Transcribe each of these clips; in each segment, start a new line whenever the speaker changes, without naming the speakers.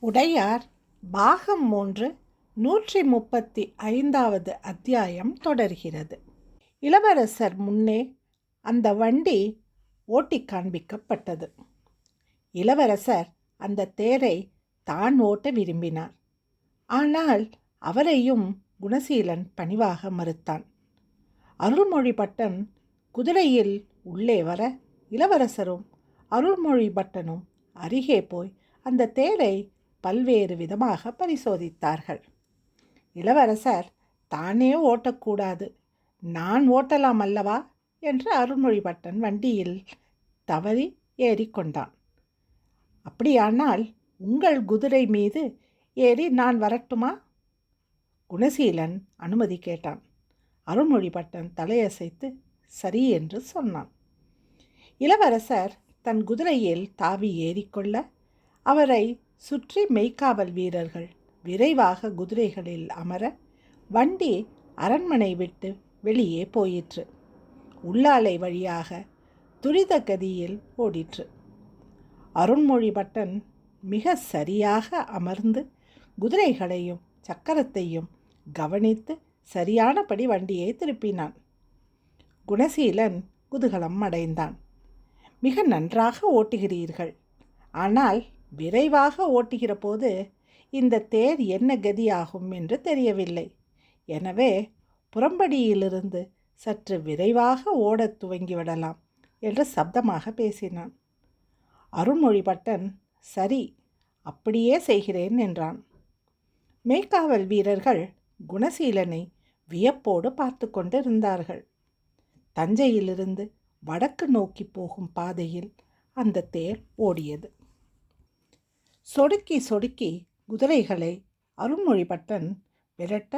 உடையார் பாகம் மூன்று நூற்றி முப்பத்தி ஐந்தாவது அத்தியாயம் தொடர்கிறது. இளவரசர் முன்னே அந்த வண்டி ஓட்டி காண்பிக்கப்பட்டது. இளவரசர் அந்த தேரை தான் ஓட்ட விரும்பினார். ஆனால் அவரையும் குணசீலன் பணிவாக மறுத்தான். அருள்மொழிபட்டன் குதிரையில் உள்ளே வர இளவரசரும் அருள்மொழிபட்டனும் அருகே போய் அந்த தேரை பல்வேறு விதமாக பரிசோதித்தார்கள். இளவரசர் தானே ஓட்டக்கூடாது. நான் ஓட்டலாம் அல்லவா? என்று அருள்மொழிபட்டன் வண்டியில் தவறி ஏறிக்கொண்டான் அப்படியானால் உங்கள் குதிரை மீது ஏறி நான் வரட்டுமா? குணசீலன் அனுமதி கேட்டான். அருள்மொழிபட்டன் தலையசைத்து சரி என்று சொன்னான். இளவரசர் தன் குதிரையில் தாவி ஏறிக்கொள்ள அவரை சுற்றி மெய்க்காவல் வீரர்கள் விரைவாக குதிரைகளில் அமர வண்டி அரண்மனை விட்டு வெளியே போயிற்று. உள்ளாலை வழியாக துரித கதியில் ஓடிற்று. அருண்மொழி பட்டன் மிக சரியாக அமர்ந்து குதிரைகளையும் சக்கரத்தையும் கவனித்து சரியானபடி வண்டியை திருப்பினான். குணசீலன் குதூகலம் அடைந்தான். மிக நன்றாக ஓட்டுகிறீர்கள். ஆனால் விரைவாக ஓட்டுகிற போது இந்த தேர் என்ன கதியாகும் என்று தெரியவில்லை. எனவே புறம்படியிலிருந்து சற்று விரைவாக ஓடத் துவங்கிவிடலாம் என்று சப்தமாக பேசினான். அருண்மொழிபட்டன் சரி அப்படியே செய்கிறேன் என்றான். மேய்க்காவல் வீரர்கள் குணசீலனை வியப்போடு பார்த்து கொண்டிருந்தார்கள். தஞ்சையிலிருந்து வடக்கு நோக்கி போகும் பாதையில் அந்த தேர் ஓடியது. சொடுக்கி சொடுக்கி குதிரைகளை அருள்மொழிபட்டன் விரட்ட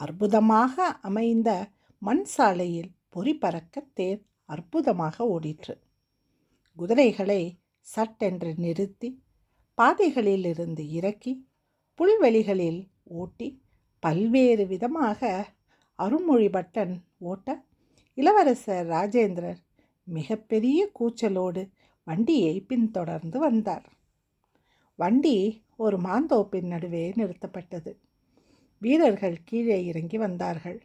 அற்புதமாக அமைந்த மண் சாலையில் பொறி பறக்க தேர் அற்புதமாக ஓடிற்று. குதிரைகளை சட்டென்று நிறுத்தி பாதைகளிலிருந்து இறக்கி புல்வெளிகளில் ஓட்டி பல்வேறு விதமாக அருள்மொழிபட்டன் ஓட்ட இளவரசர் ராஜேந்திரர் மிகப்பெரிய கூச்சலோடு வண்டியை பின்தொடர்ந்து வந்தார். வண்டி ஒரு மாந்தோப்பின் நடுவே நிறுத்தப்பட்டது. வீரர்கள் கீழே இறங்கி வந்தார்கள்.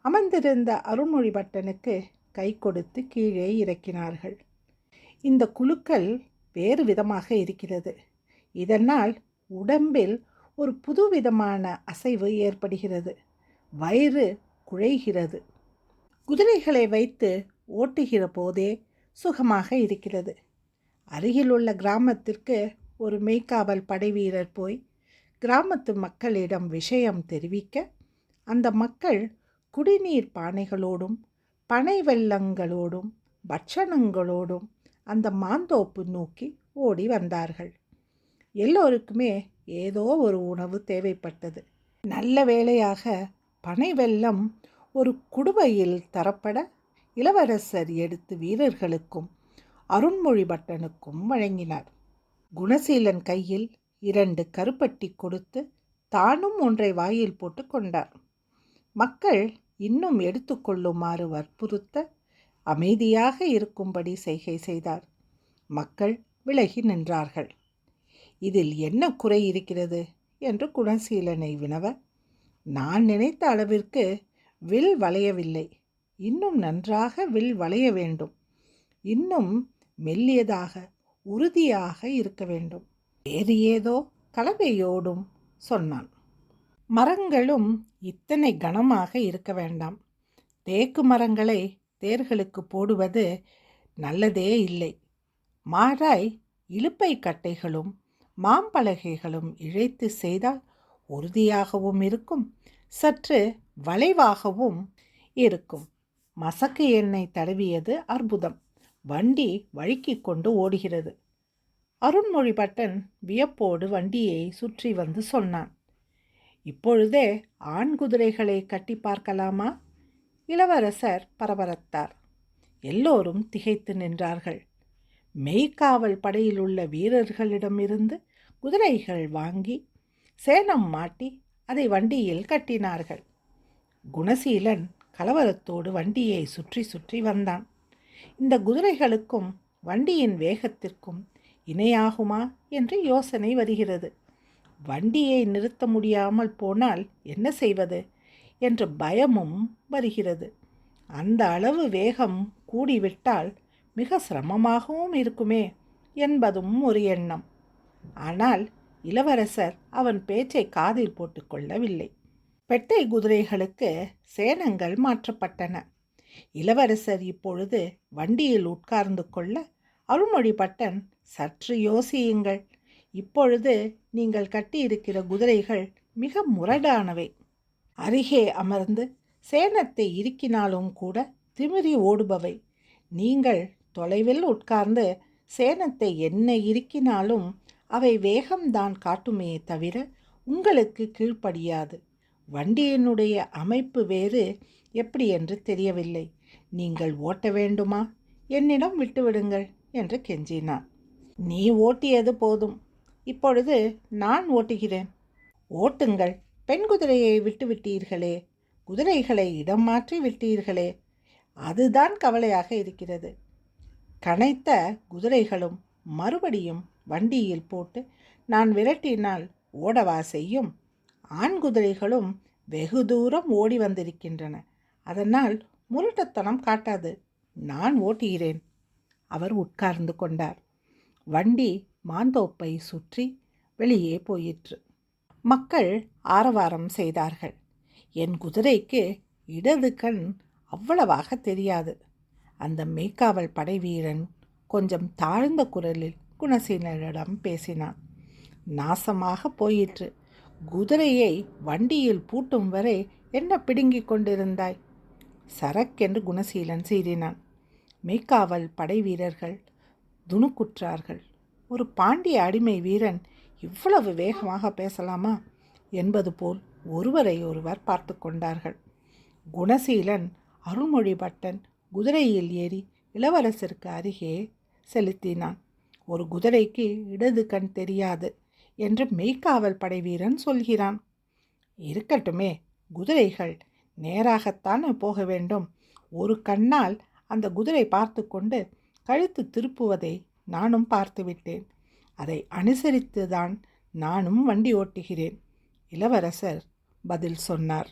அமர்ந்திருந்த அருள்மொழி பட்டனுக்கு கை கொடுத்து கீழே இறக்கினார்கள். இந்த குழுக்கள் வேறு விதமாக இருக்கிறது. இதனால் உடம்பில் ஒரு புதுவிதமான அசைவு ஏற்படுகிறது. வயிறு குழைகிறது. குதிரைகளை வைத்து ஓட்டுகிற போதே சுகமாக இருக்கிறது. அருகிலுள்ள கிராமத்திற்கு ஒரு மெய்க்காவல் படைவீரர் போய் கிராமத்து மக்களிடம் விஷயம் தெரிவிக்க அந்த மக்கள் குடிநீர் பானைகளோடும் பனை வெள்ளங்களோடும் பட்சணங்களோடும் அந்த மாந்தோப்பு நோக்கி ஓடி வந்தார்கள். எல்லோருக்குமே ஏதோ ஒரு உணவு தேவைப்பட்டது. நல்ல வேளையாக பனை வெள்ளம் ஒரு குடுவையில் தரப்பட இளவரசர் எடுத்து வீரர்களுக்கும் அருண்மொழி பட்டனுக்கும் வழங்கினார். குணசீலன் கையில் இரண்டு கருப்பட்டி கொடுத்து தானும் ஒன்றை வாயில் போட்டு கொண்டார். மக்கள் இன்னும் எடுத்துக்கொள்ளுமாறு வற்புறுத்த அமைதியாக இருக்கும்படி செய்கை செய்தார். மக்கள் விலகி நின்றார்கள். இதில் என்ன குறை இருக்கிறது? என்று குணசீலனை வினவ நான் நினைத்த அளவிற்கு வில் வளையவில்லை. இன்னும் நன்றாக வில் வளைய வேண்டும். இன்னும் மெல்லியதாக உறுதியாக இருக்க வேண்டும். வேறு ஏதோ கலவையோடும் சொன்னான் மரங்களும் இத்தனை கனமாக இருக்க வேண்டாம். தேக்கு மரங்களை தேர்களுக்கு போடுவது நல்லதே இல்லை. மாறாய் இழுப்பை கட்டைகளும் மாம்பலகைகளும் இழைத்து செய்தால் உறுதியாகவும் இருக்கும். சற்று வளைவாகவும் இருக்கும். மசக்கு எண்ணெய் தடவியது அற்புதம். வண்டி வழுக்கி கொண்டு ஓடுகிறது. அருண்மொழிபட்டன் வியப்போடு வண்டியை சுற்றி வந்து சொன்னான். இப்பொழுதே ஆண் குதிரைகளை கட்டி பார்க்கலாமா? இளவரசர் பரபரத்தார். எல்லோரும் திகைத்து நின்றார்கள். மெய்க்காவல் படையில் உள்ள வீரர்களிடமிருந்து குதிரைகள் வாங்கி சேனம் மாட்டி அதை வண்டியில் கட்டினார்கள். குணசீலன் கலவரத்தோடு வண்டியை சுற்றி சுற்றி வந்தான். இந்த குதிரைகளுக்கும் வண்டியின் வேகத்திற்கும் இணையாகுமா என்று யோசனை வருகிறது. வண்டியை நிறுத்த முடியாமல் போனால் என்ன செய்வது என்ற பயமும் வருகிறது. அந்த அளவு வேகம் கூடிவிட்டால் மிக சிரமமாகவும் இருக்குமே என்பதும் ஒரு எண்ணம். ஆனால் இளவரசர் அவன் பேச்சை காதில் போட்டுக்கொள்ளவில்லை பெட்டை குதிரைகளுக்கு சேனங்கள் மாற்றப்பட்டன. இளவரசர் இப்பொழுது வண்டியில் உட்கார்ந்து கொள்ள அருள்மொழிபட்டன் சற்று யோசியுங்கள். இப்பொழுது நீங்கள் கட்டியிருக்கிற குதிரைகள் மிக முரடானவை. அருகே அமர்ந்து சேனத்தை இறுக்கினாலும் கூட திமிரி ஓடுபவை. நீங்கள் தொலைவில் உட்கார்ந்து சேனத்தை என்ன இறுக்கினாலும் அவை வேகம்தான் காட்டுமே தவிர உங்களுக்கு கீழ்ப்படியாது. வண்டியினுடைய அமைப்பு வேறு எப்படி என்று தெரியவில்லை. நீங்கள் ஓட்ட வேண்டுமா? என்னிடம் விட்டுவிடுங்கள் என்று கெஞ்சினான். நீ ஓட்டியது போதும். இப்பொழுது நான் ஓட்டுகிறேன். ஓட்டுங்கள். பெண் குதிரையை விட்டுவிட்டீர்களே குதிரைகளை இடம் மாற்றி விட்டீர்களே. அதுதான் கவலையாக இருக்கிறது. கனைத்த குதிரைகளும் மறுபடியும் வண்டியில் போட்டு நான் விரட்டினால் ஓடவா செய்யும்? ஆண் குதிரைகளும் வெகு தூரம் ஓடி வந்திருக்கின்றன. அதனால் முரட்டத்தனம் காட்டாது. நான் ஓட்டுகிறேன். அவர் உட்கார்ந்து கொண்டார். வண்டி மாந்தோப்பை சுற்றி வெளியே போயிற்று. மக்கள் ஆரவாரம் செய்தார்கள். என் குதிரைக்கு இடது கண் அவ்வளவாக தெரியாது. அந்த மெய்க்காவல் படை வீரன் கொஞ்சம் தாழ்ந்த குரலில் குணசீனரிடம் பேசினான். நாசமாக போயிற்று. குதிரையை வண்டியில் பூட்டும் வரை என்ன பிடுங்கிக் கொண்டிருந்தாய்? சரக்கென்று குணசீலன் சீறினான் மெய்க்காவல் படை வீரர்கள் துணுக்குற்றார்கள். ஒரு பாண்டிய அடிமை வீரன் இவ்வளவு வேகமாக பேசலாமா? என்பது போல் ஒருவரை ஒருவர் பார்த்து கொண்டார்கள். குணசீலன் அருள்மொழிபட்டன் குதிரையில் ஏறி இளவரசருக்கு அருகே செலுத்தினான். ஒரு குதிரைக்கு இடது கண் தெரியாது என்று மெய்க்காவல் படை வீரன் சொல்கிறான். இருக்கட்டுமே குதிரைகள் நேராகத்தான் போக வேண்டும். ஒரு கண்ணால் அந்த குதிரை பார்த்து கொண்டு கழுத்து திருப்புவதை நானும் பார்த்துவிட்டேன். அதை அனுசரித்துதான் நானும் வண்டி ஓட்டுகிறேன் இளவரசர் பதில் சொன்னார்.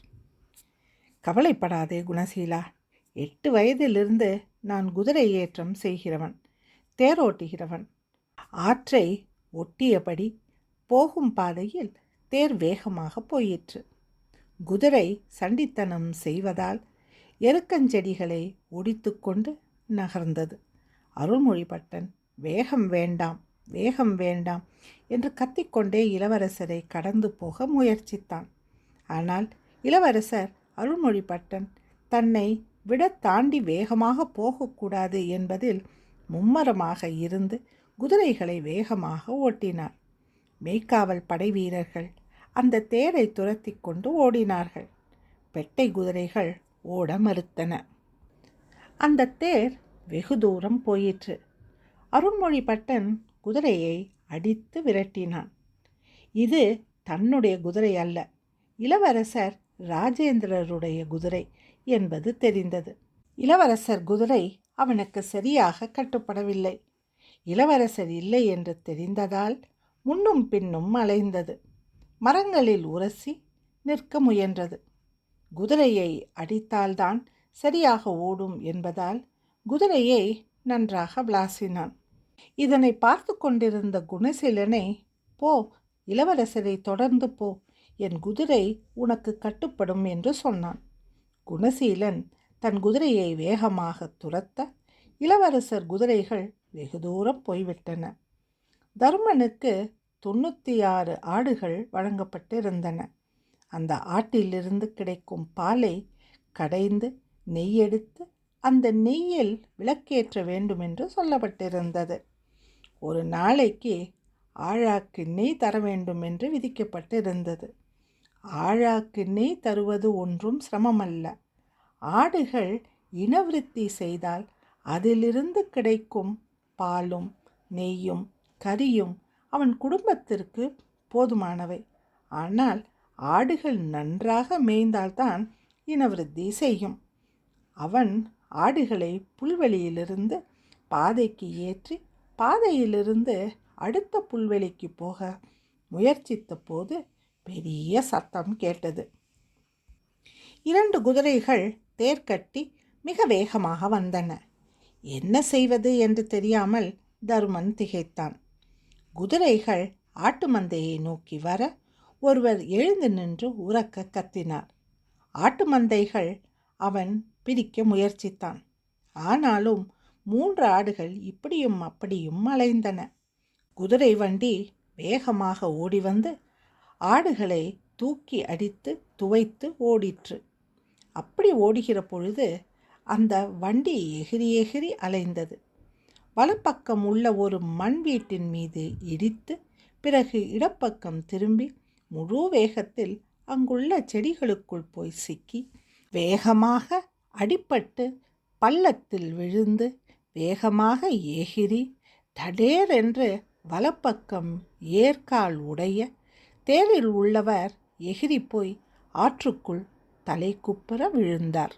கவலைப்படாதே குணசீலா எட்டு வயதிலிருந்து நான் குதிரை ஏற்றம் செய்கிறவன் தேரோட்டுகிறவன். ஆற்றை ஒட்டியபடி போகும் பாதையில் தேர் வேகமாக போயிற்று. குதிரை சண்டித்தனம் செய்வதால் எருக்கஞ்செடிகளை ஒடித்துக்கொண்டு நகர்ந்தது. அருள்மொழிபட்டன் வேகம் வேண்டாம் வேகம் வேண்டாம் என்று கத்திக்கொண்டே இளவரசரை கடந்து போக முயற்சித்தான். ஆனால் இளவரசர் அருள்மொழிபட்டன் தன்னை விட தாண்டி வேகமாக போகக்கூடாது என்பதில் மும்மரமாக இருந்து குதிரைகளை வேகமாக ஓட்டினார். மெய்க்காவல் படை வீரர்கள் அந்த தேரை துரத்தி கொண்டு ஓடினார்கள். பெட்டை குதிரைகள் ஓட மறுத்தன. அந்த தேர் வெகு தூரம் போயிற்று. அருண்மொழிபட்டன் குதிரையை அடித்து விரட்டினான். இது தன்னுடைய குதிரை அல்ல இளவரசர் ராஜேந்திரருடைய குதிரை என்பது தெரிந்தது. இளவரசர் குதிரை அவனுக்கு சரியாக கட்டுப்படவில்லை. இளவரசர் இல்லை என்று தெரிந்ததால் முன்னும் பின்னும் அலைந்தது. மரங்களில் உரசி நிற்க முயன்றது. குதிரையை அடித்தால்தான் சரியாக ஓடும் என்பதால் குதிரையை நன்றாக விளாசினான். இதனை பார்த்து கொண்டிருந்த குணசீலனை போ இளவரசரை தொடர்ந்து போ என் குதிரை உனக்கு கட்டுப்படும் என்று சொன்னான். குணசீலன் தன் குதிரையை வேகமாக துரத்த இளவரசர் குதிரைகள் வெகு தூரம் போய்விட்டன. தர்மனுக்கு தொண்ணூற்றி ஆறு ஆடுகள் வழங்கப்பட்டிருந்தன. அந்த ஆட்டிலிருந்து கிடைக்கும் பாலை கடைந்து நெய்யெடுத்து அந்த நெய்யில் விளக்கேற்ற வேண்டும் என்று சொல்லப்பட்டிருந்தது. ஒரு நாளைக்கு ஆழாக்கு நெய் தர வேண்டும் என்று விதிக்கப்பட்டிருந்தது. ஆழாக்கு நெய் தருவது ஒன்றும் சிரமமல்ல. ஆடுகள் இனவிருத்தி செய்தால் அதிலிருந்து கிடைக்கும் பாலும் நெய்யும் கறியும் அவன் குடும்பத்திற்கு போதுமானவை. ஆனால் ஆடுகள் நன்றாக மேய்ந்தால்தான் இனவிருத்தி செய்யும். அவன் ஆடுகளை புல்வெளியிலிருந்து பாதைக்கு ஏற்றி பாதையிலிருந்து அடுத்த புல்வெளிக்கு போக முயற்சித்த போது பெரிய சத்தம் கேட்டது. இரண்டு குதிரைகள் தேர்கட்டி மிக வேகமாக வந்தன. என்ன செய்வது? என்று தெரியாமல் தருமன் திகைத்தான். குதிரைகள் ஆட்டு மந்தையை நோக்கி வர ஒருவர் எழுந்து நின்று உறக்க கத்தினார். ஆட்டு மந்தைகள் அவன் பிடிக்க முயற்சித்தான். ஆனாலும் மூன்று ஆடுகள் இப்படியும் அப்படியும் அலைந்தன குதிரை வண்டி வேகமாக ஓடி வந்து ஆடுகளை தூக்கி அடித்து துவைத்து ஓடிற்று. அப்படி ஓடுகிற பொழுது அந்த வண்டி எகிரி எகிரி அலைந்தது. வலப்பக்கம் உள்ள ஒரு மண் வீட்டின் மீது இடித்து பிறகு இடப்பக்கம் திரும்பி முழு வேகத்தில் அங்குள்ள செடிகளுக்குள் போய் சிக்கி வேகமாக அடிப்பட்டு பள்ளத்தில் விழுந்து வேகமாக ஏகிறி தடேர் என்று வலப்பக்கம் ஏற்கால் உடைய தேரில் உள்ளவர் எகிரி போய் ஆற்றுக்குள் தலை குப்புற விழுந்தார்.